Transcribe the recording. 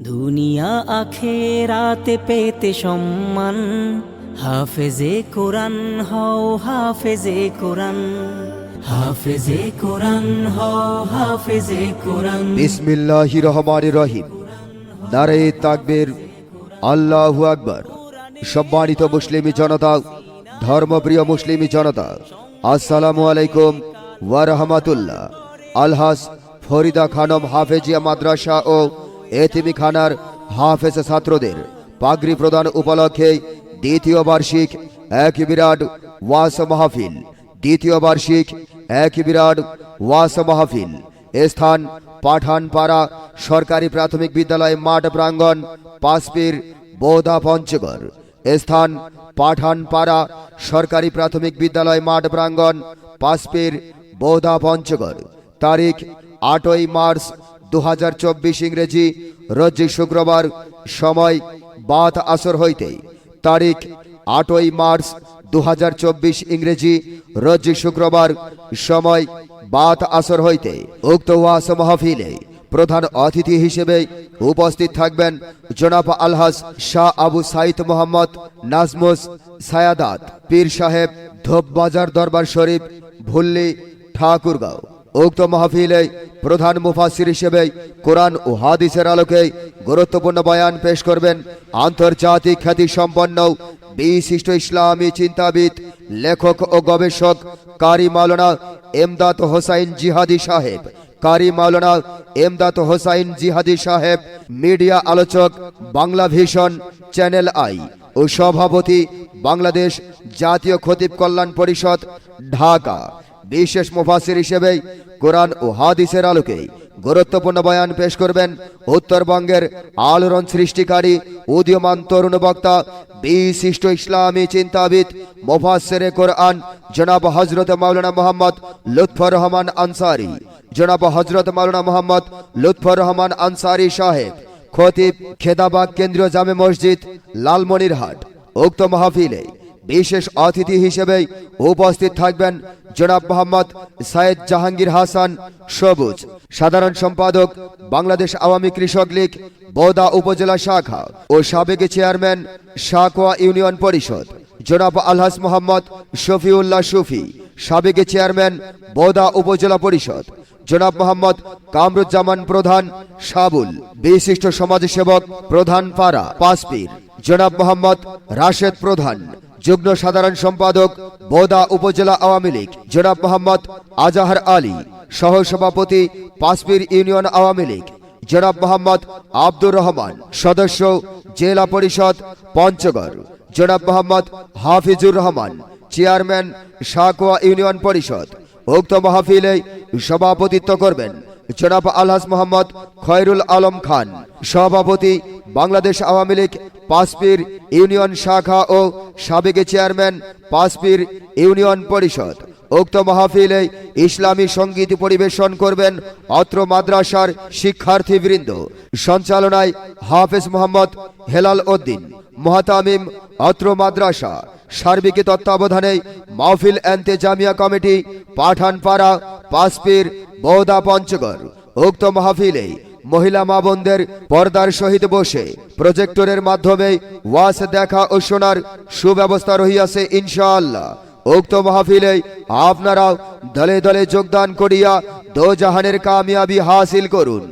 দুনিয়া আখেরাতে পেতে সম্মান। হাফেজে কোরআন হও, হাফেজে কোরআন। হাফেজে কোরআন হও, হাফেজে কোরআন। বিসমিল্লাহ রহমান রহিম। নারে তাকবীর। আল্লাহু আকবর। সম্মানিত মুসলিমি জনতা, ধর্মপ্রিয় মুসলিমি জনতা, আসসালামু আলাইকুম ওয়া রাহমাতুল্লাহ। আলহাস ফরিদা খানম হাফেজিয়া মাদ্রাসা ও এতিমি খানার হাফেজ ছাত্রদের পাগড়ি প্রদান উপলক্ষে দ্বিতীয় বার্ষিক এক বিরাট ওয়াস মাহফিল, দ্বিতীয় বার্ষিক এক বিরাট ওয়াস মাহফিল। স্থান পাঠানপাড়া সরকারি প্রাথমিক বিদ্যালয় মাঠ প্রাঙ্গণ পাঁচপীর বোধা পঞ্চগড়। স্থান পাঠানপাড়া সরকারি প্রাথমিক বিদ্যালয় মাঠ প্রাঙ্গণ পাঁচপীর বোধা পঞ্চগড়। তারিখ আটই মার্চ দু হাজার চব্বিশ ইংরেজি রোজ শুক্রবার, সময় বাত আসর হইতে তারিখ আটই মার্চ দুহাজার চব্বিশ ইংরেজি রোজ শুক্রবার, সময় বাত আসর হইতে উক্ত ওয়াস মাহফিলে প্রধান অতিথি হিসেবে উপস্থিত থাকবেন জনাব আলহাজ শাহ আবু সাইদ মোহাম্মদ নাজমুস সায়াদাত, পীর সাহেব ধোপবাজার দরবার শরীফ, ভুল্লি, ঠাকুরগাঁও। উক্ত মাহফিলে প্রধান মুফাসির হিসেবে কোরআন ও হাদিসের আলোকে গুরুত্বপূর্ণ বয়ান পেশ করবেন আন্তর্জাতিক খ্যাতি সম্পন্ন বিশিষ্ট ইসলামী চিন্তাবিদ, লেখক ও গবেষক কারি মাওলানা এমদাদ হোসাইন জিহাদি সাহেব। কারি মাওলানা এমদাদ হোসাইন জিহাদি সাহেব, মিডিয়া আলোচক, বাংলা ভিশন, চ্যানেল আই ও সভাপতি, বাংলাদেশ জাতীয় খতিব কল্যাণ পরিষদ, ঢাকা। বিশেষ মুফাসির হিসেবে কোরআন ও হাদিসের আলোকে গুরুত্বপূর্ণ বয়ান পেশ করবেন উত্তরবঙ্গের আলোড়ন সৃষ্টিকারী উদীয়মান তরুণ বক্তা, বিশিষ্ট ইসলামী চিন্তাবিদ, মুফাসসিরে কোরআন, জনাব হজরত মাওলানা মোহাম্মদ লুৎফর রহমান আনসারি। জনাব হজরত মাওলানা মোহাম্মদ লুৎফর রহমান আনসারি সাহেব, খতিব খেদাবাগ কেন্দ্রীয় জামে মসজিদ, লালমনিরহাট। উক্ত মাহফিলে বিশেষ অতিথি হিসেবে উপস্থিত থাকবেন জনাব মোহাম্মদ সাইদ জাহাঙ্গীর হাসান, সবুজ। সাধারণ সম্পাদক, বাংলাদেশ আওয়ামী কৃষক লীগ বোদা উপজেলা শাখা ও সাবেক চেয়ারম্যান শাকোয়া ইউনিয়ন পরিষদ। জনাব আলহাস মোহাম্মদ শফিউল্লাহ সুফি, সাবেক চেয়ারম্যান বোদা উপজেলা পরিষদ। জনাব মোহাম্মদ কামরুজ্জামান প্রধান সাবুল বিশিষ্ট সমাজসেবক প্রধান পাড়া পাসপীর জনাব মোহাম্মদ রাশেদ প্রধান। যুগ্ম সাধারণ সম্পাদক বোদা উপজেলা আওয়ামী লীগ, জনাব মোহাম্মদ আজাহার আলী সহ সভাপতি পাসপীর ইউনিয়ন আওয়ামী লীগ, জনাব মোহাম্মদ আব্দুর রহমান, সদস্য জেলা পরিষদ পঞ্চগড়, জনাব মোহাম্মদ হাফিজুর রহমান, চেয়ারম্যান সাকোয়া ইউনিয়ন পরিষদ, উক্ত মাহফিলে সভাপতিত্ব করবেন জনাব আলহাস মোহাম্মদ খয়রুল আলম খান, সভাপতি বাংলাদেশ আওয়ামী লীগ পাসপীর ইউনিয়ন শাখা ও সাবেক চেয়ারম্যান পাসপীর ইউনিয়ন পরিষদ। উক্ত মাহফিলে ইসলামী সংগীত পরিবেশন করবেন অত্র মাদ্রাসার শিক্ষার্থীবৃন্দ। সঞ্চালনায় হাফেজ মোহাম্মদ হেলাল উদ্দিন, মহাতামিম অত্র মাদ্রাসা। সার্বিক তত্ত্বাবধানে মাহফিল এন্তে জামিয়া কমিটি পাঠানপাড়া পাসপীর বৌদা পঞ্চগড়। উক্ত মাহফিলে মহিলা মা বোনদের পর্দার সহিত বসে প্রজেক্টরের মাধ্যমে ওয়াস দেখা ও শোনার সুব্যবস্থা রহিয়াছে ইনশাআল্লাহ। উক্ত মাহফিলে আপনারাও দলে দলে যোগদান করিয়া দো জাহানের কামিয়াবি হাসিল করুন।